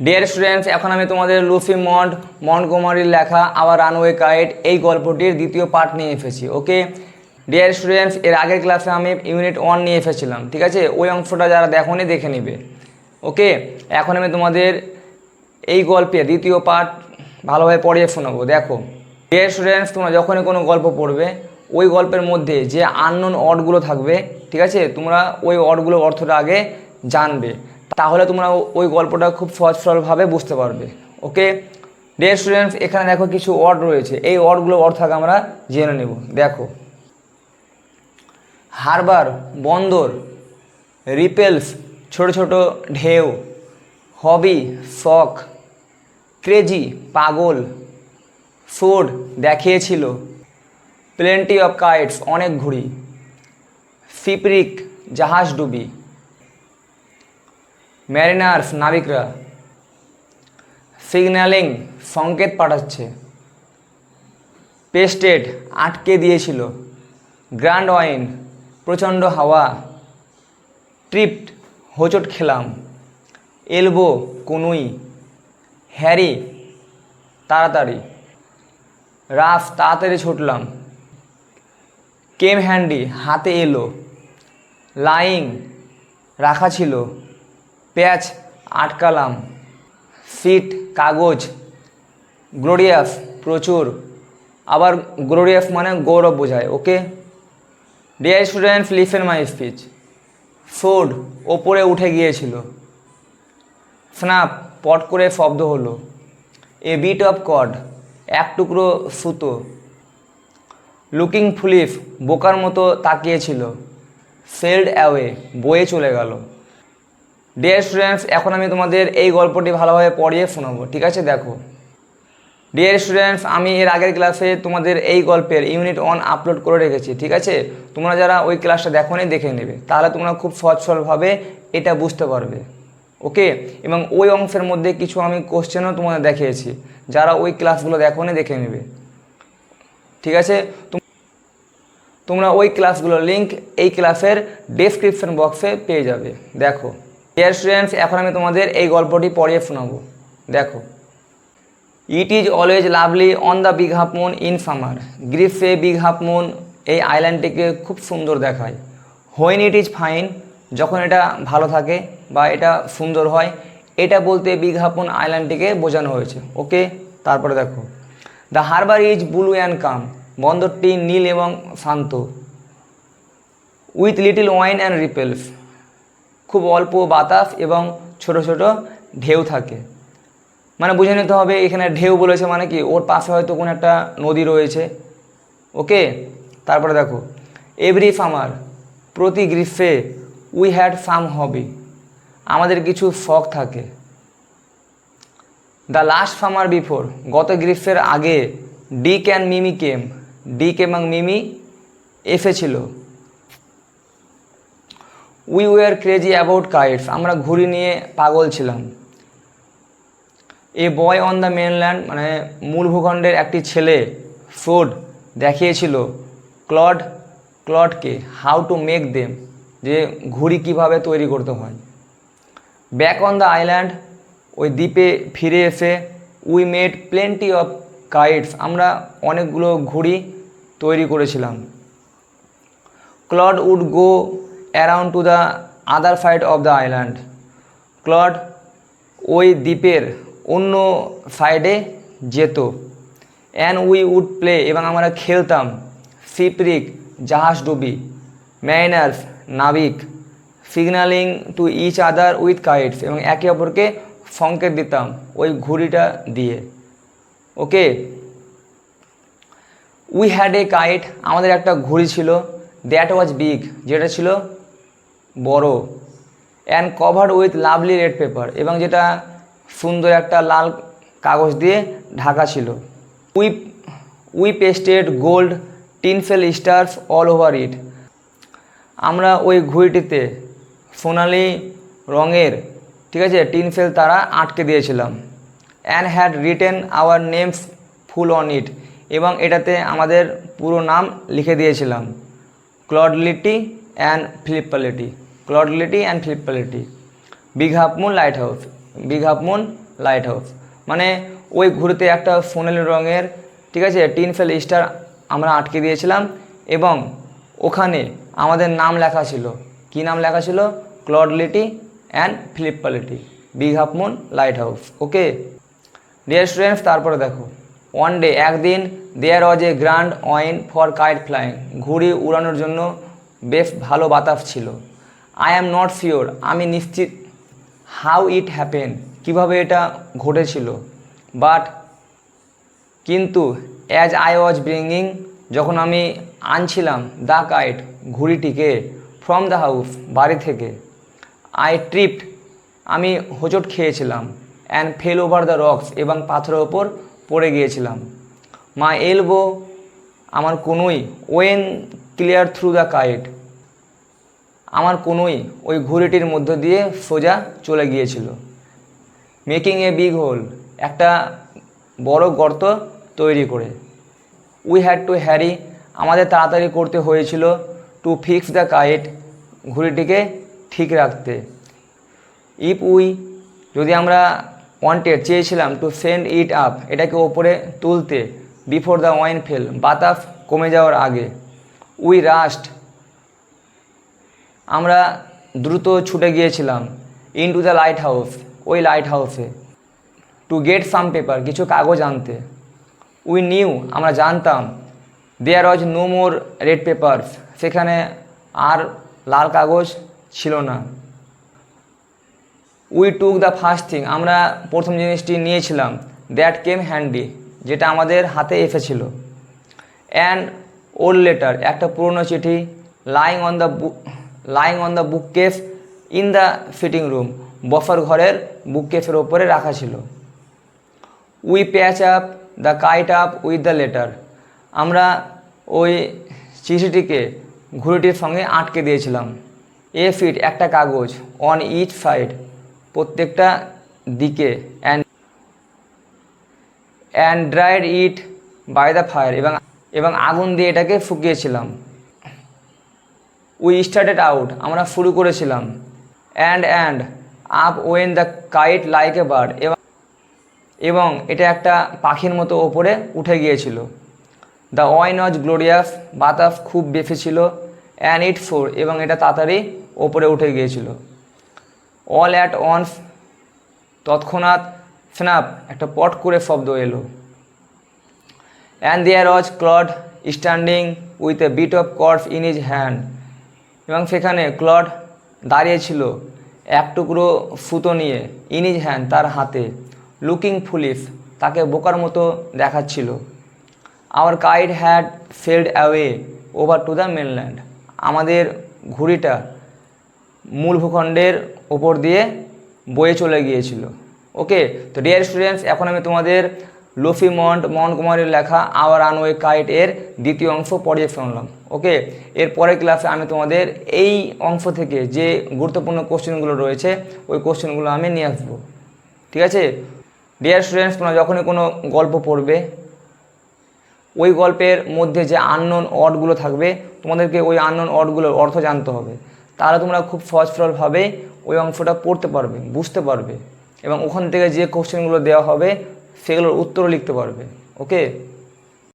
Dear students এখন আমি তোমাদের লুফি মন্ট মন্টগোমারির লেখা, আবার রানওয়ে কাইট এই গল্পটির দ্বিতীয় পার্ট নিয়ে এসেছি ওকে ডিয়ার স্টুডেন্টস এর আগের ক্লাসে আমি ইউনিট ওয়ান নিয়ে এসেছিলাম, ঠিক আছে? ওই অংশটা যারা দেখোনি, দেখে নিবে ওকে এখন আমি তোমাদের এই গল্পের দ্বিতীয় পার্ট ভালোভাবে পড়িয়ে শোনাবো, দেখো। ডিয়ার স্টুডেন্টস তোমরা যখনই কোনো গল্প পড়বে, ওই গল্পের মধ্যে যে আননোন অর্ডগুলো থাকবে, ঠিক আছে? তোমরা ওই অর্ডগুলোর অর্থটা আগে জানবে। তাহলে তোমরা ওই গল্পটা খুব সহজ সরলভাবে বুঝতে পারবে। ওকে? ডিয়ার স্টুডেন্টস এখানে দেখো কিছু ওয়ার্ড রয়েছে। এই ওয়ার্ডগুলোর অর্থ আগে আমরা জেনে নেব। দেখো। হারবার, বন্দর, রিপেলস, ছোট ছোট ঢেউ, হবি, শখ, ক্রেজি, পাগল ফুড দেখিয়েছিল প্লেন্টি অফ কাইটস অনেক ঘুড়ি, ফিপরিক, জাহাজ ডুবি। ম্যারিনার্স নাবিকরা সিগন্যালিং সংকেত পাঠাচ্ছে। পেস্টেড আটকে দিয়েছিল। গ্র্যান্ড ওয়াইন, প্রচণ্ড হাওয়া, ট্রিপড হোঁচট খেলাম। এলবো, কনুই, হ্যারি, তাড়াতাড়ি। রাফ তাড়াতাড়ি ছুটলাম। কেম হ্যান্ডি হাতে এলো। লাইং রাখা ছিল। প্যাচ, আটকালাম। সিট, কাগজ গ্লোরিয়াস প্রচুর। আবার গ্লোরিয়াস মানে গৌরব বোঝায়, okay? Dear students listen my speech food ওপরে উঠে গিয়েছিল। স্নাপ পট করে শব্দ হলো। এ বিট অফ কড এক টুকরো সুতো। লুকিং ফুলিফ বোকার মতো তাকিয়েছিল। সেলড অ্যাওয়ে বয়ে চলে গেল। ডিয়ার স্টুডেন্টস এখন আমি তোমাদের এই গল্পটি ভালোভাবে পড়িয়ে শোনাবো, ঠিক আছে? দেখো। ডিয়ার স্টুডেন্টস আমি এর আগের ক্লাসে তোমাদের এই গল্পের ইউনিট ওয়ান আপলোড করে রেখেছি, ঠিক আছে? তোমরা যারা ওই ক্লাসটা দেখোনি, দেখে নেবে। তাহলে তোমরা খুব সচ্ছলভাবে এটা বুঝতে পারবে, ওকে? এবং ওই অংশের মধ্যে কিছু আমি কোশ্চেনও তোমাদের দেখিয়েছি। যারা ওই ক্লাসগুলো দেখোনি, দেখে নেবে, ঠিক আছে? তোম- তোমরা ওই ক্লাসগুলোর লিঙ্ক এই ক্লাসের ডেসক্রিপশন বক্সে পেয়ে যাবে। দেখো। ডিয়ার স্টুডেন্টস এখন আমি তোমাদের এই গল্পটি পড়িয়ে শোনাবো। দেখো। It is always lovely on the big half moon in summer গ্রিফে big half moon এই আইল্যান্ডটিকে খুব সুন্দর দেখায়। হোয়েন ইট ইজ ফাইন যখন এটা ভালো থাকে বা এটা সুন্দর হয়, এটা বলতে বিগ হাফুন আইল্যান্ডটিকে বোঝানো হয়েছে। ওকে তারপরে দেখো। The harbour is blue and calm বন্দরটি নীল এবং শান্ত। With little wind and ripples খুব অল্প বাতাস এবং ছোট ছোট ঢেউ থাকে। মানে বুঝে নিতে হবে, এখানে ঢেউ বলেছে মানে কি? ওর পাশে হয়তো কোনো একটা নদী রয়েছে। ওকে তারপরে দেখো এভরি ফার্মার প্রতি গ্রীষ্মে উই হ্যাড সাম হবি আমাদের কিছু শখ থাকে। দ্য লাস্ট ফার্মার বিফোর গত গ্রীষ্মের আগে ডিক অ্যান্ড মিমি কেম ডিক এবং মিমি এসেছিল। We were crazy about kites আমরা ঘুড়ি নিয়ে পাগল ছিলাম। A boy on the mainland মানে মূল ভূখণ্ডের একটি ছেলে ফ্রুড দেখিয়েছিল ক্লড ক্লডকে হাউ টু মেক দেম যে ঘুড়ি কীভাবে তৈরি করতে হয়। ব্যাক অন দ্য আইল্যান্ড ওই দ্বীপে ফিরে এসে we made plenty of kites আমরা অনেকগুলো ঘুড়ি তৈরি করেছিলাম। Claude would go around to the other side of the island Claude ওই দ্বীপের অন্য সাইডে যেত। অ্যান্ড উই উড প্লে এবং আমরা খেলতাম। সিপ্রিক জাহাজ ডুবি। ম্যারিনার্স নাবিক। Signalling to each other with kites এবং একে অপরকে সংকেত দিতাম ওই ঘুড়িটা দিয়ে। Okay we had a kite আমাদের একটা ঘুড়ি ছিল। দ্যাট ওয়াজ বিগ যেটা ছিল বড় and covered with lovely red paper এবং যেটা সুন্দর একটা লাল কাগজ দিয়ে ঢাকা ছিল। We we pasted gold tinfoil stars all over it আমরা ওই ঘুড়িটিতে সোনালি রঙের, ঠিক আছে টিনফেল তারা আটকে দিয়েছিলাম। And had written our names full on it এবং এটাতে আমাদের পুরো নাম লিখে দিয়েছিলাম। ক্লডলিটি অ্যান্ড ফ্লিপালিটি ক্লডলিটি and ফ্লিপালিটি big half moon lighthouse big half moon lighthouse মানে ওই ঘুরতে একটা সোনালি রঙের, ঠিক আছে, টিন ফেল স্টার আমরা আটকে দিয়েছিলাম এবং ওখানে আমাদের নাম লেখা ছিল। কি নাম লেখা ছিল? ক্লডলিটি and ফিলিপালিটি big half moon lighthouse okay dear students তারপরে দেখো। ওয়ান ডে একদিন there was a grand wind for kite flying ঘুড়ি উড়ানোর জন্য বেশ ভালো বাতাস ছিল। আই অ্যাম নট শিওর আমি নিশ্চিত হাউ ইট হ্যাপেন কীভাবে এটা ঘটেছিল। বাট কিন্তু অ্যাজ আই ওয়াজ ব্রিঙ্গিং যখন আমি আনছিলাম দ্য কাইট ঘুড়িটিকে ফ্রম দ্য হাউস বাড়ি থেকে আই ট্রিপড আমি হোঁচট খেয়েছিলাম and fell over the rocks এবং পাথরের ওপর পড়ে গিয়েছিলাম। মা এলবো আমার কোনোই went clear through the kite আমার কোনোই ওই ঘুড়িটির মধ্য দিয়ে সোজা চলে গিয়েছিল। মেকিং এ বিগ হোল একটা বড় গর্ত তৈরি করে। উই হ্যাড টু হ্যারি আমাদের তাড়াতাড়ি করতে হয়েছিল টু ফিক্স দ্য কাইট ঘুড়িটিকে ঠিক রাখতে। ইফ উই যদি আমরা ওয়ান্টেড চেয়েছিলাম টু সেন্ড ইট আপ এটাকে ওপরে তুলতে বিফোর দ্য ওয়াইন ফেল বাতাস কমে যাওয়ার আগে। উই রাস্ট আমরা দ্রুত ছুটে গিয়েছিলাম into the lighthouse ওই লাইট হাউসে টু গেট সাম পেপার কিছু কাগজ আনতে। উই নিউ আমরা জানতাম there was no more red papers সেখানে আর লাল কাগজ ছিল না। We took the first thing আমরা প্রথম জিনিসটি নিয়েছিলাম দ্যাট কেম হ্যান্ডি যেটা আমাদের হাতে এসেছিল। অ্যান্ড ওল্ড লেটার একটা পুরনো চিঠি lying on the lying on the bookshelf in the sitting room বফার ঘরের বুক কেফের ওপরে রাখা ছিল। We patch up the kite up with the letter আমরা ওই চিঠিটিকে ঘুড়িটির সঙ্গে আটকে দিয়েছিলাম। এ ফিট একটা কাগজ অন ইচ সাইড প্রত্যেকটা দিকে and and dried it by the fire এবং এবং আগুন দিয়ে এটাকে ফুকিয়েছিলাম উই স্টার্টেড আউট আমরা শুরু করেছিলাম। And and up went the kite like a bird এবং এটা একটা পাখির মতো ওপরে উঠে গিয়েছিল। দ্য ওয়াইন ওয়াজ গ্লোরিয়াস বাতাস খুব বেশি ছিল অ্যান্ড ইট ফোর এবং এটা তাড়াতাড়ি ওপরে উঠে গিয়েছিল। অল অ্যাট ওয়ান্স তৎক্ষণাৎ স্ন্যাপ একটা পট করে শব্দ এলো। And there was Claude standing with a bit of cords in his hand এবং সেখানে ক্লড দাঁড়িয়েছিল এক টুকরো সুতো নিয়ে, ইনিজ হ্যান্ড তার হাতে। লুকিং ফুলিশ তাকে বোকার মতো দেখাচ্ছিল। Our kite had fled away over to the mainland. আমাদের ঘুড়িটা মূল ভূখণ্ডের ওপর দিয়ে বয়ে চলে গিয়েছিল। ওকে, তো ডিয়ার স্টুডেন্টস, এখন আমি তোমাদের লোফি মন্ট, মন কুমারের লেখা আওয়ার আনওয়ে কাইট এর দ্বিতীয় অংশ পড়িয়ে শুনলাম ওকে? এর পরের ক্লাসে আমি তোমাদের এই অংশ থেকে যে গুরুত্বপূর্ণ কোশ্চেনগুলো রয়েছে, ওই কোশ্চেনগুলো আমি নিয়ে আসব, ঠিক আছে? ডিয়ার স্টুডেন্টস তোমরা যখনই কোনো গল্প পড়বে, ওই গল্পের মধ্যে যে আননোন ওয়ার্ডগুলো থাকবে, তোমাদেরকে ওই আননোন ওয়ার্ডগুলোর অর্থ জানতে হবে। তাহলে তোমরা খুব সহজ সরলভাবে ওই অংশটা পড়তে পারবে, বুঝতে পারবে, এবং ওখান থেকে যে কোশ্চেনগুলো দেওয়া হবে সেগুলোর উত্তরও লিখতে পারবে ওকে